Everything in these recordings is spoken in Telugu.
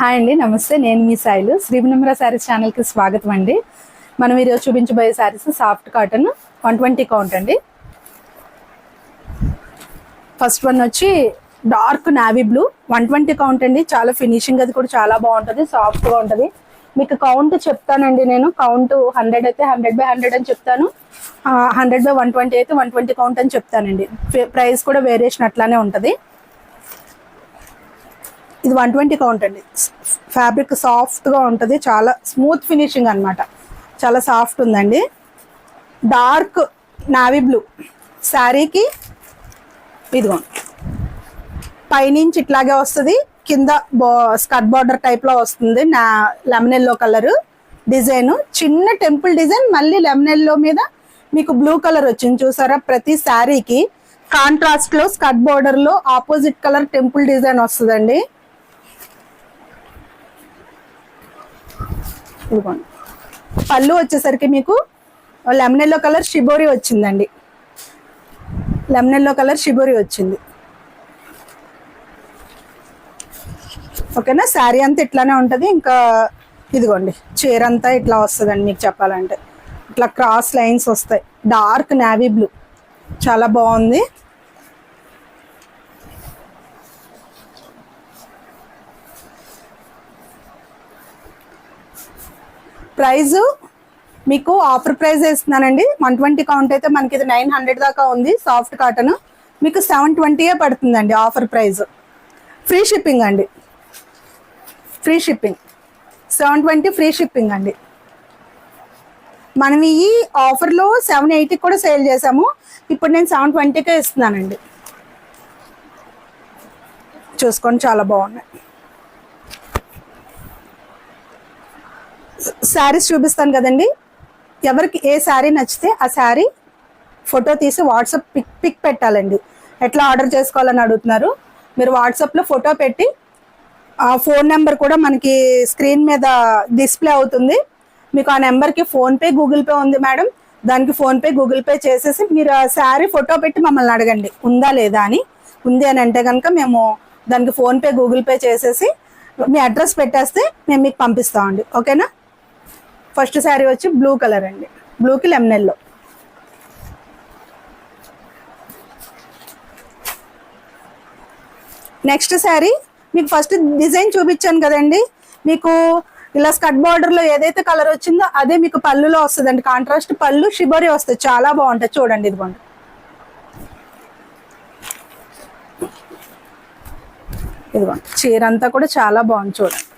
హాయ్ అండి నమస్తే. నేను మీ సాయిలు శ్రీవినమ్ర శారీస్ ఛానల్కి స్వాగతం అండి. మనం ఈరోజు చూపించబోయే saris soft cotton one twenty count అండి. ఫస్ట్ వన్ వచ్చి dark navy blue one twenty count అండి. చాలా ఫినిషింగ్ అది కూడా చాలా బాగుంటుంది సాఫ్ట్గా ఉంటుంది. మీకు కౌంట్ చెప్తానండి నేను. కౌంట్ హండ్రెడ్ అయితే హండ్రెడ్ బై హండ్రెడ్ అని చెప్తాను. హండ్రెడ్ బై వన్ ట్వంటీ అయితే వన్ ట్వంటీ కౌంట్ అని చెప్తానండి. ప్రైస్ కూడా వేరియేషన్ అట్లానే ఉంటుంది. ఇది వన్ ట్వంటీ కౌంట్ అండి. ఫ్యాబ్రిక్ సాఫ్ట్గా ఉంటుంది. చాలా స్మూత్ ఫినిషింగ్ అన్నమాట. చాలా సాఫ్ట్ ఉందండి. డార్క్ నావీ బ్లూ శారీకి ఇదిగో. పైనుంచి ఇట్లాగే వస్తుంది. కింద బా స్కర్ట్ బార్డర్ టైప్లో వస్తుంది. నా లెమన్ ఎల్లో కలర్ డిజైన్. చిన్న టెంపుల్ డిజైన్. మళ్ళీ లెమనెల్లో మీద మీకు బ్లూ కలర్ వచ్చింది చూసారా? ప్రతి శారీకి కాంట్రాస్ట్లో స్కర్ట్ బార్డర్లో ఆపోజిట్ కలర్ టెంపుల్ డిజైన్ వస్తుందండి. ఇదిగోండి పళ్ళు వచ్చేసరికి మీకు లెమనెల్లో కలర్ షిబోరి వచ్చిందండి. లెమనెల్లో కలర్ షిబోరి వచ్చింది. ఓకేనా? శారీ అంతా ఇట్లానే ఉంటుంది. ఇంకా ఇదిగోండి చీర అంతా ఇట్లా వస్తుందండి మీకు చెప్పాలంటే. ఇట్లా క్రాస్ లైన్స్ వస్తాయి. డార్క్ నావీ బ్లూ చాలా బాగుంది. ప్రైజ్ మీకు ఆఫర్ ప్రైస్ ఇస్తున్నానండి వన్ ట్వంటీ కౌంట్ అయితే మనకి ఇది నైన్ హండ్రెడ్ దాకా ఉంది సాఫ్ట్ కాటన్. మీకు సెవెన్ ట్వంటీయే పడుతుందండి ఆఫర్ ప్రైస్. ఫ్రీ షిప్పింగ్ అండి. Free shipping. Seven twenty free shipping అండి. మనం ఈ ఆఫర్లో సెవెన్ ఎయిటీకి కూడా సేల్ చేసాము. ఇప్పుడు నేను సెవెన్ ట్వంటీకే ఇస్తున్నానండి. చూసుకోండి చాలా బాగున్నాయి. శారీస్ చూపిస్తాను కదండి. ఎవరికి ఏ శారీ నచ్చితే ఆ శారీ ఫోటో తీసి వాట్సాప్ పిక్ పిక్ పెట్టాలండి. ఎట్లా ఆర్డర్ చేసుకోవాలని అడుగుతున్నారు. మీరు వాట్సాప్లో ఫోటో పెట్టి ఆ ఫోన్ నెంబర్ కూడా మనకి స్క్రీన్ మీద డిస్ప్లే అవుతుంది. మీకు ఆ నెంబర్కి ఫోన్పే గూగుల్ పే ఉంది మేడం. దానికి ఫోన్పే గూగుల్ పే చేసేసి మీరు ఆ శారీ ఫోటో పెట్టి మమ్మల్ని అడగండి. ఉందా లేదా అని. ఉంది అని అంటే కనుక మేము దానికి ఫోన్పే గూగుల్ పే చేసేసి మీ అడ్రస్ పెట్టేస్తే మేము మీకు పంపిస్తామండి. ఓకేనా? ఫస్ట్ శారీ వచ్చి బ్లూ కలర్ అండి. బ్లూకి లెమన్ ఎల్లో నెక్స్ట్ శారీ మీకు ఫస్ట్ డిజైన్ చూపించాను కదండి. మీకు ఇలా స్కట్ బార్డర్లో ఏదైతే కలర్ వచ్చిందో అదే మీకు పళ్ళులో వస్తుందండి. కాంట్రాస్ట్ పళ్ళు షిబోరి వస్తుంది చాలా బాగుంటుంది చూడండి ఇదిగోండి. ఇదిగోండి. చీర అంతా కూడా చాలా బాగుంది. చూడండి.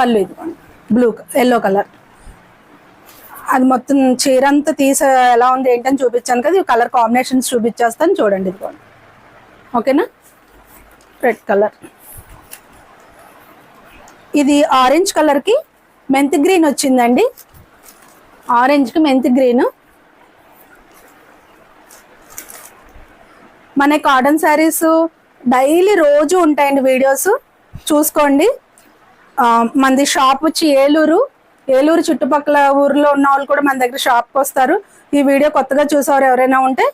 పళ్ళు ఇదిగోండి బ్లూ ఎల్లో కలర్. అది మొత్తం చీర అంతా తీసే ఎలా ఉంది ఏంటని చూపించాను కదా కలర్ కాంబినేషన్స్ చూపించేస్తాను చూడండి ఇదిగోండి. ఓకేనా? Red colour. ఇది ఆరెంజ్ కలర్కి మెంతి గ్రీన్ వచ్చిందండి. ఆరెంజ్కి మెంతి గ్రీన్. మన కాటన్ శారీస్ డైలీ రోజు ఉంటాయండి వీడియోస్. చూసుకోండి. మనది షాప్ వచ్చి ఏలూరు ఏలూరు చుట్టుపక్కల ఊర్లో ఉన్న వాళ్ళు కూడా మన దగ్గర షాప్కి వస్తారు. ఈ వీడియో కొత్తగా చూసేవారు ఎవరైనా ఉంటే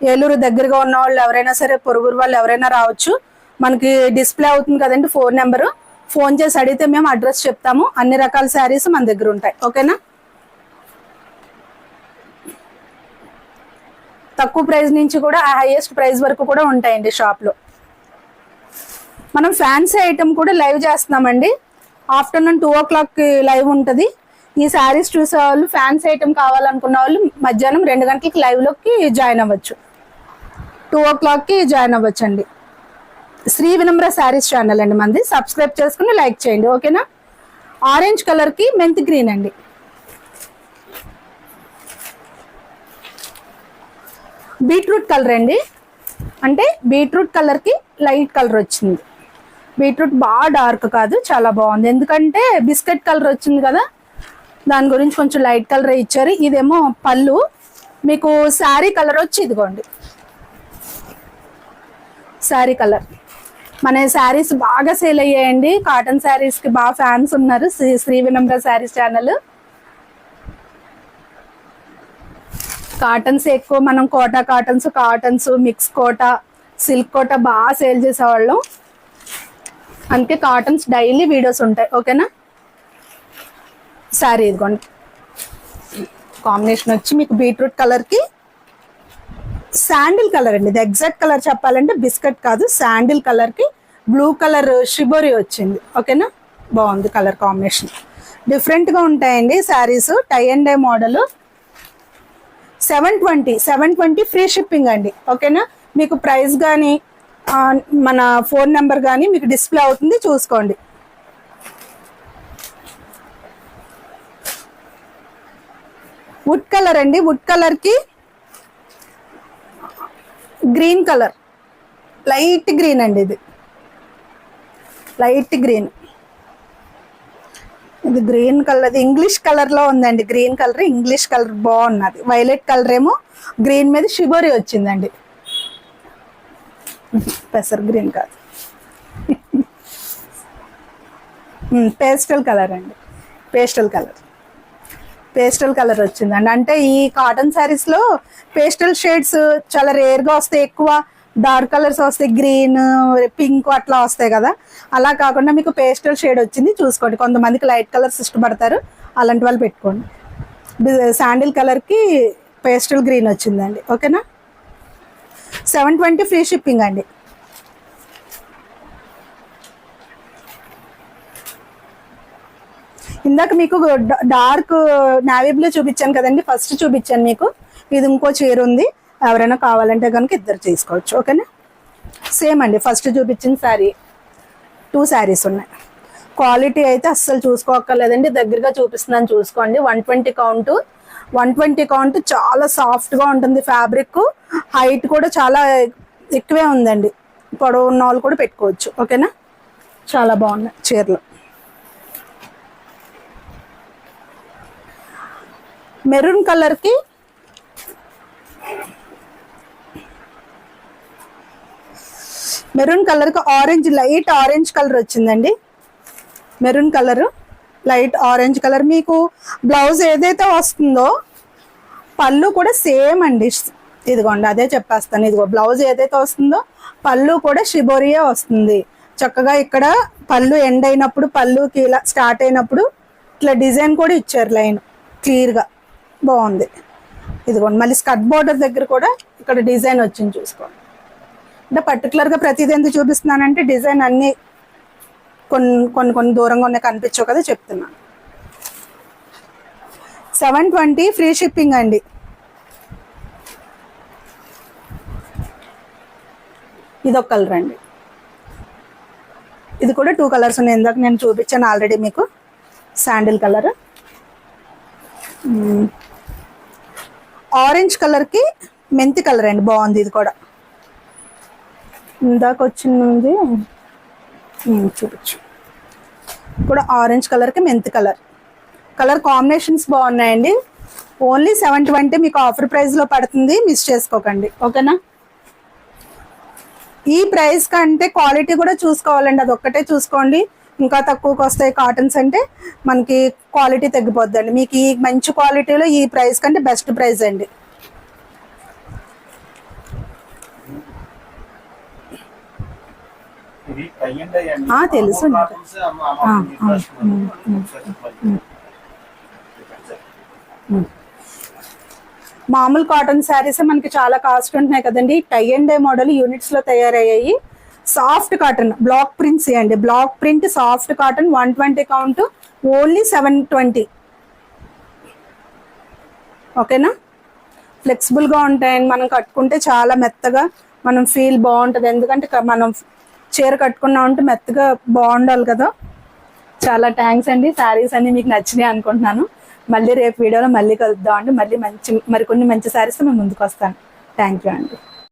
ఏలూరు దగ్గరగా ఉన్న వాళ్ళు ఎవరైనా సరే పొరుగురు వాళ్ళు ఎవరైనా రావచ్చు. మనకి డిస్ప్లే అవుతుంది కదండి ఫోన్ నెంబరు. ఫోన్ చేసి అడిగితే మేము అడ్రస్ చెప్తాము. అన్ని రకాల శారీస్ మన దగ్గర ఉంటాయి. ఓకేనా? తక్కువ ప్రైస్ నుంచి కూడా హైయెస్ట్ ప్రైస్ వరకు కూడా ఉంటాయండి షాప్లో. మనం ఫ్యాన్సీ ఐటమ్ కూడా లైవ్ చేస్తున్నామండి. ఆఫ్టర్నూన్ టూ ఓ క్లాక్కి లైవ్ ఉంటుంది. ఈ శారీస్ చూసే వాళ్ళు ఫ్యాన్స్ ఐటమ్ కావాలనుకున్న వాళ్ళు మధ్యాహ్నం రెండు గంటలకి లైవ్లోకి జాయిన్ అవ్వచ్చు. టూ ఓ క్లాక్కి జాయిన్ అవ్వచ్చు అండి శ్రీ వినమ్ర శారీస్ ఛానల్ అండి మంది. సబ్స్క్రైబ్ చేసుకుని లైక్ చేయండి ఓకేనా? ఆరెంజ్ కలర్కి మెంతి గ్రీన్ అండి. బీట్రూట్ కలర్ అండి. అంటే బీట్రూట్ కలర్కి లైట్ కలర్ వచ్చింది. బీట్రూట్ బాగా డార్క్ కాదు చాలా బాగుంది. ఎందుకంటే బిస్కెట్ కలర్ వచ్చింది కదా దాని గురించి కొంచెం లైట్ కలర్ ఇచ్చారు. ఇదేమో పళ్ళు. మీకు శారీ కలర్ వచ్చి ఇదిగోండి. శారీ కలర్. మన శారీస్ బాగా సేల్ అయ్యాయండి. కాటన్ శారీస్కి బాగా ఫ్యాన్స్ ఉన్నారు. Shri Shri Vinamra sarees channel cottons ఎక్కువ మనం Kota cottons cottons mix Kota silk Kota బాగా సేల్ చేసేవాళ్ళం. అందుకే కాటన్స్ డైలీ వీడియోస్ ఉంటాయి ఓకేనా? సారీ ఇదిగోండి. కాంబినేషన్ వచ్చి మీకు బీట్రూట్ కలర్కి శాండిల్ కలర్ అండి. ఇది ఎగ్జాక్ట్ కలర్ చెప్పాలంటే బిస్కెట్ కాదు శాండిల్ కలర్కి బ్లూ కలర్ షిబోరి వచ్చింది ఓకేనా? బాగుంది కలర్ కాంబినేషన్ డిఫరెంట్గా ఉంటాయండి saris tie and dye model seven twenty seven twenty free shipping అండి ఓకేనా? మీకు ప్రైస్ కానీ మన ఫోన్ నెంబర్ కానీ మీకు డిస్ప్లే అవుతుంది చూసుకోండి. వుడ్ కలర్ అండి వుడ్ కలర్కి గ్రీన్ కలర్. లైట్ గ్రీన్ అండి ఇది. Light green. ఇది గ్రీన్ కలర్ ఇంగ్లీష్ కలర్లో ఉందండి గ్రీన్ కలర్ ఇంగ్లీష్ కలర్ బాగున్నది. వైలెట్ కలర్ ఏమో గ్రీన్ మీద షిబోరి వచ్చిందండి. పెసర్ గ్రీన్ కాదు. పేస్టల్ కలర్ అండి. Pastel colour. పేస్టల్ కలర్ వచ్చిందండి. అంటే ఈ కాటన్ శారీస్లో పేస్టల్ షేడ్స్ చాలా రేర్గా వస్తాయి. ఎక్కువ డార్క్ కలర్స్ వస్తాయి. గ్రీన్ పింక్ అట్లా వస్తాయి కదా. అలా కాకుండా మీకు పేస్టల్ షేడ్ వచ్చింది చూసుకోండి. కొంతమందికి లైట్ కలర్స్ ఇష్టపడతారు. అలాంటి వాళ్ళు పెట్టుకోండి. శాండిల్ కలర్కి పేస్టల్ గ్రీన్ వచ్చిందండి. ఓకేనా? సెవెన్ ట్వంటీ ఫ్రీ షిప్పింగ్ అండి. ఇందాక మీకు డార్క్ నావీ బ్లూ చూపించాను కదండి ఫస్ట్ చూపించాను మీకు. ఇది ఇంకో చీర ఉంది. ఎవరైనా కావాలంటే కనుక ఇద్దరు తీసుకోవచ్చు ఓకేనా? సేమ్ అండి ఫస్ట్ చూపించిన శారీ. టూ శారీస్ ఉన్నాయి. క్వాలిటీ అయితే అస్సలు చూసుకోక్కర్లేదండి దగ్గరగా చూపిస్తున్నాను చూసుకోండి. One twenty count. One twenty count చాలా సాఫ్ట్గా ఉంటుంది ఫ్యాబ్రిక్ హైట్ కూడా చాలా ఎక్కువే ఉందండి. పొడవు ఉన్న వాళ్ళు కూడా పెట్టుకోవచ్చు. ఓకేనా? చాలా బాగున్నాయి చీరలు. మెరూన్ కలర్కి మెరూన్ కలర్కి ఆరెంజ్ లైట్ ఆరెంజ్ కలర్ వచ్చిందండి. Maroon colour. Light orange colour. మీకు బ్లౌజ్ ఏదైతే వస్తుందో పళ్ళు కూడా సేమ్ అండి. ఇదిగోండి అదే చెప్పేస్తాను. ఇదిగో బ్లౌజ్ ఏదైతే వస్తుందో పళ్ళు కూడా షిబోరియే వస్తుంది. చక్కగా ఇక్కడ పళ్ళు ఎండ్ అయినప్పుడు పళ్ళుకి ఇలా స్టార్ట్ అయినప్పుడు ఇట్లా డిజైన్ కూడా ఇచ్చారు లైన్. క్లియర్గా. బాగుంది. ఇదిగోండి మళ్ళీ స్కర్ట్ బార్డర్ దగ్గర కూడా ఇక్కడ డిజైన్ వచ్చింది చూసుకోండి. అంటే పర్టికులర్గా ప్రతిదీ ఎందుకు చూపిస్తున్నానంటే డిజైన్ అన్నీ కొన్ని కొన్ని కొన్ని దూరంగా ఉన్నాయి కనిపించవు కదా చెప్తున్నాను సెవెన్ ట్వంటీ ఫ్రీ షిప్పింగ్ అండి. ఇది ఒక కలర్ అండి. ఇది కూడా టూ కలర్స్ ఉన్నాయి. ఇందాక నేను చూపించాను ఆల్రెడీ మీకు. Sandal colour. ఆరెంజ్ కలర్కి మెంతి కలర్ అండి. బాగుంది ఇది కూడా. ఇందాక వచ్చింది. చూపించు. కూడా ఆరెంజ్ కలర్కి మెంతి కలర్. కలర్ కాంబినేషన్స్ బాగున్నాయండి. ఓన్లీ సెవెన్ ట్వంటీ మీకు ఆఫర్ ప్రైస్లో పడుతుంది. మిస్ చేసుకోకండి. ఓకేనా? ఈ ప్రైస్ కంటే క్వాలిటీ కూడా చూసుకోవాలండి. అది ఒక్కటే చూసుకోండి. ఇంకా తక్కువకి వస్తాయి కాటన్స్ అంటే మనకి క్వాలిటీ తగ్గిపోద్దండి. మీకు ఈ మంచి క్వాలిటీలో ఈ ప్రైస్ కంటే బెస్ట్ ప్రైస్ అండి ఇది అయ్యండి అయ్యండి. ఆ, తెలుసు మామూలు నాకు. కాటన్స్ అమ్మ- అమ్మ ఆ, మీకు ఆ, రాసుకున్నాను. ఉమ్, ఉమ్, ఒకసారి తెలుసు. మామూలు కాటన్ శారీస్ మనకి చాలా కాస్ట్ ఉంటున్నాయి కదండి. టై అండ్ డై మోడల్ యూనిట్స్లో తయారయ్యాయి. సాఫ్ట్ కాటన్ బ్లాక్ ప్రింట్స్ అండి block print soft cotton one twenty count only seven twenty ఓకేనా ఫ్లెక్సిబుల్గా ఉంటాయండి మనం కట్టుకుంటే చాలా మెత్తగా మనం ఫీల్ బాగుంటుంది. ఎందుకంటే మనం చీర కట్టుకున్నామంటే మెత్తగా బాగుండాలి కదా. చాలా థ్యాంక్స్ అండి. శారీస్ అన్ని మీకు నచ్చినాయి అనుకుంటున్నాను. మళ్ళీ రేపు వీడియోలో మళ్ళీ కలుద్దాం అండి. మళ్ళీ మంచి మరికొన్ని మంచి శారీస్ మేము ముందుకు వస్తాను. థ్యాంక్ యూ అండి.